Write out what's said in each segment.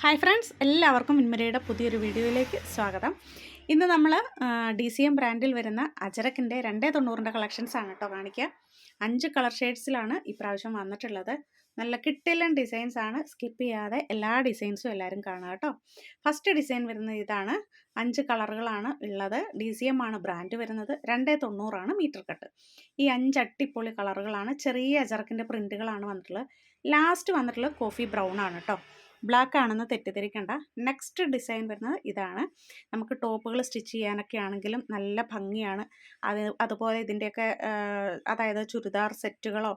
Hi friends എല്ലാവർക്കും മിൻമരയുടെ പുതിയൊരു വീഡിയോയിലേക്ക് സ്വാഗതം. ഇന്ന് നമ്മൾ ഡി സി എം ബ്രാൻഡിൽ വരുന്ന അജരക്കിന്റെ രണ്ടേ തൊണ്ണൂറിന്റെ കളക്ഷൻസ് ആണ് കേട്ടോ കാണിക്കുക. അഞ്ച് കളർ ഷെയ്ഡ്സിലാണ് ഇപ്രാവശ്യം വന്നിട്ടുള്ളത്. നല്ല കിട്ടിലൻ ഡിസൈൻസ് ആണ്. സ്കിപ്പ് ചെയ്യാതെ എല്ലാ ഡിസൈൻസും എല്ലാവരും കാണുക കേട്ടോ. ഫസ്റ്റ് ഡിസൈൻ വരുന്നത് ഇതാണ്. അഞ്ച് കളറുകളാണ് ഉള്ളത്. ഡി സി എം ആണ് ബ്രാൻഡ് വരുന്നത്. രണ്ടേ തൊണ്ണൂറാണ് മീറ്റർ കട്ട് ഈ അഞ്ച് അട്ടിപ്പൊളി കളറുകളാണ് ചെറിയ അജറക്കിന്റെ പ്രിന്റുകളാണ് വന്നിട്ടുള്ളത്. ലാസ്റ്റ് വന്നിട്ടുള്ളത് കോഫി ബ്രൗൺ ആണ് കേട്ടോ. ബ്ലാക്ക് ആണെന്ന് തെറ്റിദ്ധരിക്കേണ്ട. നെക്സ്റ്റ് ഡിസൈൻ വരുന്നത് ഇതാണ്. നമുക്ക് ടോപ്പുകൾ സ്റ്റിച്ച് ചെയ്യാനൊക്കെ ആണെങ്കിലും നല്ല ഭംഗിയാണ്. അത് അതുപോലെ ഇതിന്റെയൊക്കെ അതായത് ചുരിദാർ സെറ്റുകളോ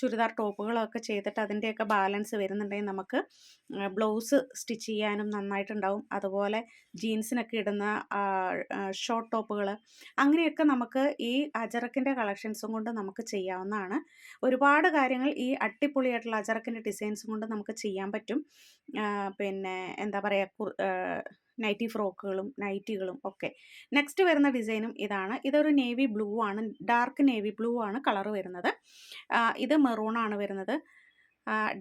ചുരിദാർ ടോപ്പുകളൊക്കെ ചെയ്തിട്ട് അതിന്റെയൊക്കെ ബാലൻസ് വരുന്നുണ്ടെങ്കിൽ നമുക്ക് ബ്ലൗസ് സ്റ്റിച്ച് ചെയ്യാനും നന്നായിട്ടുണ്ടാവും. അതുപോലെ ജീൻസിനൊക്കെ ഇടുന്ന ഷോർട്ട് ടോപ്പുകൾ അങ്ങനെയൊക്കെ നമുക്ക് ഈ അജറക്കിന്റെ കളക്ഷൻസും കൊണ്ട് നമുക്ക് ചെയ്യാവുന്നതാണ്. ഒരുപാട് കാര്യങ്ങൾ ഈ അടിപൊളിയായിട്ടുള്ള അജറക്കിന്റെ ഡിസൈൻസും കൊണ്ട് നമുക്ക് ചെയ്യാൻ പറ്റും. പിന്നെ എന്താ പറയുക നൈറ്റി ഫ്രോക്കുകളും നൈറ്റികളും ഒക്കെ. നെക്സ്റ്റ് വരുന്ന ഡിസൈനും ഇതാണ്. ഇതൊരു നേവി ബ്ലൂ ആണ്. ഡാർക്ക് നേവി ബ്ലൂ ആണ് കളർ വരുന്നത്. ഇത് മെറൂൺ ആണ് വരുന്നത്.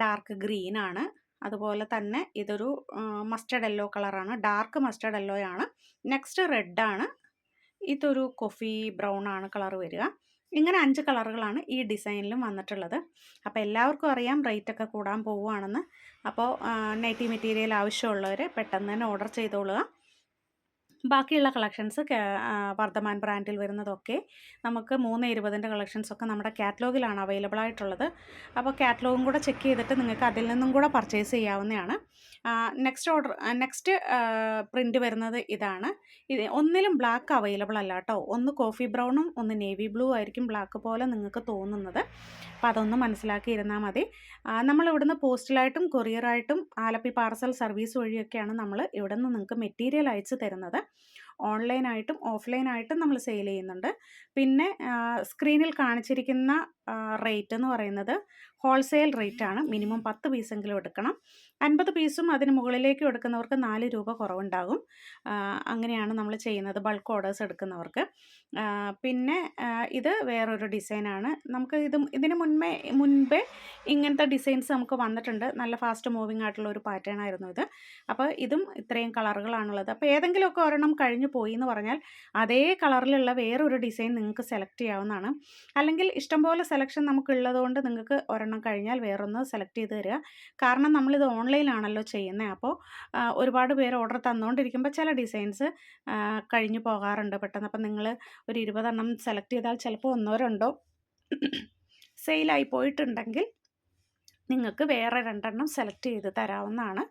ഡാർക്ക് ഗ്രീൻ ആണ്. അതുപോലെ തന്നെ ഇതൊരു മസ്റ്റർഡ് യെല്ലോ കളറാണ് ഡാർക്ക് മസ്റ്റർഡ് യെല്ലോ ആണ് നെക്സ്റ്റ് റെഡ് ആണ്. ഇതൊരു കൊഫി ബ്രൗൺ ആണ് കളർ വരിക. ഇങ്ങനെ അഞ്ച് കളറുകളാണ് ഈ ഡിസൈനിലും വന്നിട്ടുള്ളത്. അപ്പോൾ എല്ലാവർക്കും അറിയാം റേറ്റ് ഒക്കെ കൂടാൻ പോവുകയാണെന്ന്. അപ്പോൾ നൈറ്റി മെറ്റീരിയൽ ആവശ്യമുള്ളവർ പെട്ടെന്ന് തന്നെ ഓർഡർ ചെയ്തോളുക. ബാക്കിയുള്ള കളക്ഷൻസ് വർദ്ധമാൻ ബ്രാൻഡിൽ വരുന്നതൊക്കെ നമുക്ക് മൂന്ന് ഇരുപതിന്റെ കളക്ഷൻസൊക്കെ നമ്മുടെ കാറ്റലോഗിലാണ് അവൈലബിൾ ആയിട്ടുള്ളത്. അപ്പോൾ കാറ്റലോഗും കൂടെ ചെക്ക് ചെയ്തിട്ട് നിങ്ങൾക്ക് അതിൽ നിന്നും കൂടെ പർച്ചേസ് ചെയ്യാവുന്നതാണ്. നെക്സ്റ്റ് ഓർഡർ നെക്സ്റ്റ് പ്രിന്റ് വരുന്നത് ഇതാണ്. ഇത് ഒന്നിലും ബ്ലാക്ക് അവൈലബിൾ അല്ല കേട്ടോ ഒന്ന് കോഫി ബ്രൗണും ഒന്ന് നേവി ബ്ലൂ ആയിരിക്കും ബ്ലാക്ക് പോലെ നിങ്ങൾക്ക് തോന്നുന്നത്. അപ്പോൾ അതൊന്ന് മനസ്സിലാക്കിയിരുന്നാൽ മതി. നമ്മൾ ഇവിടുന്ന് പോസ്റ്റലായിട്ടും കൊറിയറായിട്ടും ആലപ്പി പാർസൽ സർവീസ് വഴിയൊക്കെയാണ് നമ്മൾ ഇവിടെ നിന്ന് നിങ്ങൾക്ക് മെറ്റീരിയൽ അയച്ചു തരുന്നത്. ഓൺലൈനായിട്ടും ഓഫ്ലൈനായിട്ടും നമ്മൾ സെയിൽ ചെയ്യുന്നുണ്ട്. പിന്നെ സ്ക്രീനിൽ കാണിച്ചിരിക്കുന്ന റേറ്റ് എന്ന് പറയുന്നത് ഹോൾസെയിൽ റേറ്റ് ആണ് മിനിമം പത്ത് പീസെങ്കിലും എടുക്കണം. അൻപത് പീസും അതിന് മുകളിലേക്ക് എടുക്കുന്നവർക്ക് നാല് രൂപ കുറവുണ്ടാകും. അങ്ങനെയാണ് നമ്മൾ ചെയ്യുന്നത് ബൾക്ക് ഓർഡേഴ്സ് എടുക്കുന്നവർക്ക്. പിന്നെ ഇത് വേറൊരു ഡിസൈനാണ്. നമുക്ക് ഇത് ഇതിന് മുൻപേ മുൻപേ ഇങ്ങനത്തെ ഡിസൈൻസ് നമുക്ക് വന്നിട്ടുണ്ട്. നല്ല ഫാസ്റ്റ് മൂവിങ് ആയിട്ടുള്ള ഒരു പാറ്റേൺ ആയിരുന്നു ഇത്. അപ്പോൾ ഇതും ഇത്രയും കളറുകളാണുള്ളത്. അപ്പോൾ ഏതെങ്കിലുമൊക്കെ ഒരെണ്ണം കഴിഞ്ഞു പോയി എന്ന് പറഞ്ഞാൽ അതേ കളറിലുള്ള വേറൊരു ഡിസൈൻ നിങ്ങൾക്ക് സെലക്ട് ചെയ്യാവുന്നതാണ്. അല്ലെങ്കിൽ ഇഷ്ടംപോലെ സെലക്ഷൻ നമുക്കുള്ളതുകൊണ്ട് നിങ്ങൾക്ക് ഒരെണ്ണം കഴിഞ്ഞാൽ വേറൊന്ന് സെലക്ട് ചെയ്ത് തരിക. കാരണം നമ്മളിത് ഓൺലൈനാണല്ലോ ചെയ്യുന്നത് അപ്പോൾ ഒരുപാട് പേര് ഓർഡർ തന്നുകൊണ്ടിരിക്കുമ്പോൾ ചില ഡിസൈൻസ് കഴിഞ്ഞു പോകാറുണ്ട് പെട്ടെന്ന്. അപ്പം നിങ്ങൾ ഒരു ഇരുപതെണ്ണം സെലക്ട് ചെയ്താൽ ചിലപ്പോൾ ഒന്നോ രണ്ടോ സെയിലായി പോയിട്ടുണ്ടെങ്കിൽ നിങ്ങൾക്ക് വേറെ രണ്ടെണ്ണം സെലക്ട് ചെയ്ത് തരാവുന്നതാണ്.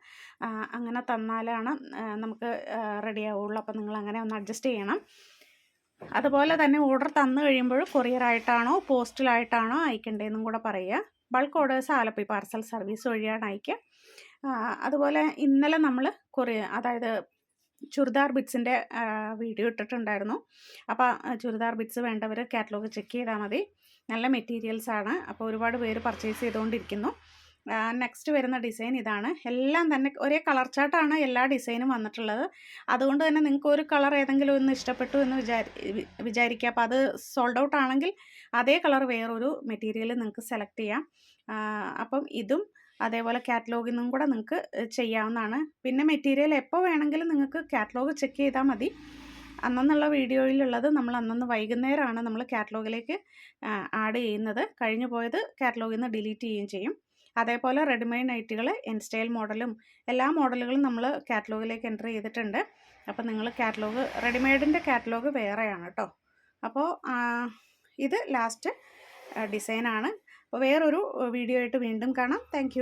അങ്ങനെ തന്നാലാണ് നമുക്ക് റെഡി ആവുള്ളൂ. അപ്പോൾ നിങ്ങൾ അങ്ങനെ ഒന്ന് അഡ്ജസ്റ്റ് ചെയ്യണം. അതുപോലെ തന്നെ ഓർഡർ തന്നു കഴിയുമ്പോൾ കൊറിയറായിട്ടാണോ പോസ്റ്റിലായിട്ടാണോ അയക്കേണ്ടതെന്നും കൂടെ പറയുക. Bulk orders Alleppey parcel service വഴിയാണ് അയക്കുക. അതുപോലെ ഇന്നലെ നമ്മൾ കൊറിയ അതായത് ചുരിദാർ ബിറ്റ്സിന്റെ വീഡിയോ ഇട്ടിട്ടുണ്ടായിരുന്നു. അപ്പോൾ ചുരിദാർ ബിറ്റ്സ് വേണ്ടവർ കാറ്റലോഗ് ചെക്ക് ചെയ്താൽ മതി. നല്ല മെറ്റീരിയൽസാണ് അപ്പോൾ ഒരുപാട് പേര് പർച്ചേസ് ചെയ്തുകൊണ്ടിരിക്കുന്നു. നെക്സ്റ്റ് വരുന്ന ഡിസൈൻ ഇതാണ്. എല്ലാം തന്നെ ഒരേ കളർ ചാർട്ടാണ് എല്ലാ ഡിസൈനും വന്നിട്ടുള്ളത്. അതുകൊണ്ട് തന്നെ നിങ്ങൾക്ക് ഒരു കളർ ഏതെങ്കിലും ഒന്ന് ഇഷ്ടപ്പെട്ടു എന്ന് വിചാരി വിചാരിക്കുക. അപ്പോൾ അത് സോൾഡ് ഔട്ട് ആണെങ്കിൽ അതേ കളർ വേറൊരു മെറ്റീരിയൽ നിങ്ങൾക്ക് സെലക്ട് ചെയ്യാം. അപ്പം ഇതും അതേപോലെ കാറ്റലോഗിൽ കൂടെ നിങ്ങൾക്ക് ചെയ്യാവുന്നതാണ്. പിന്നെ മെറ്റീരിയൽ എപ്പോൾ വേണമെങ്കിലും നിങ്ങൾക്ക് കാറ്റലോഗ് ചെക്ക് ചെയ്താൽ മതി. അന്നെന്നുള്ള വീഡിയോയിലുള്ളത് നമ്മൾ അന്നന്ന് വൈകുന്നേരമാണ് നമ്മൾ കാറ്റലോഗിലേക്ക് ആഡ് ചെയ്യുന്നത്. കഴിഞ്ഞു പോയത് കാറ്റലോഗിൽ നിന്ന് ഡിലീറ്റ് ചെയ്യുകയും ചെയ്യും. അതേപോലെ റെഡിമെയ്ഡ് നൈറ്റുകൾ സ്റ്റൈൽ മോഡലും എല്ലാ മോഡലുകളും നമ്മൾ കാറ്റലോഗിലേക്ക് എന്റർ ചെയ്തിട്ടുണ്ട്. അപ്പോൾ നിങ്ങൾ കാറ്റലോഗ് റെഡിമെയ്ഡിന്റെ കാറ്റലോഗ് വേറെയാണ് കേട്ടോ. അപ്പോൾ ഇത് ലാസ്റ്റ് ഡിസൈനാണ്. അപ്പോൾ വേറൊരു വീഡിയോ ആയിട്ട് വീണ്ടും കാണാം. താങ്ക്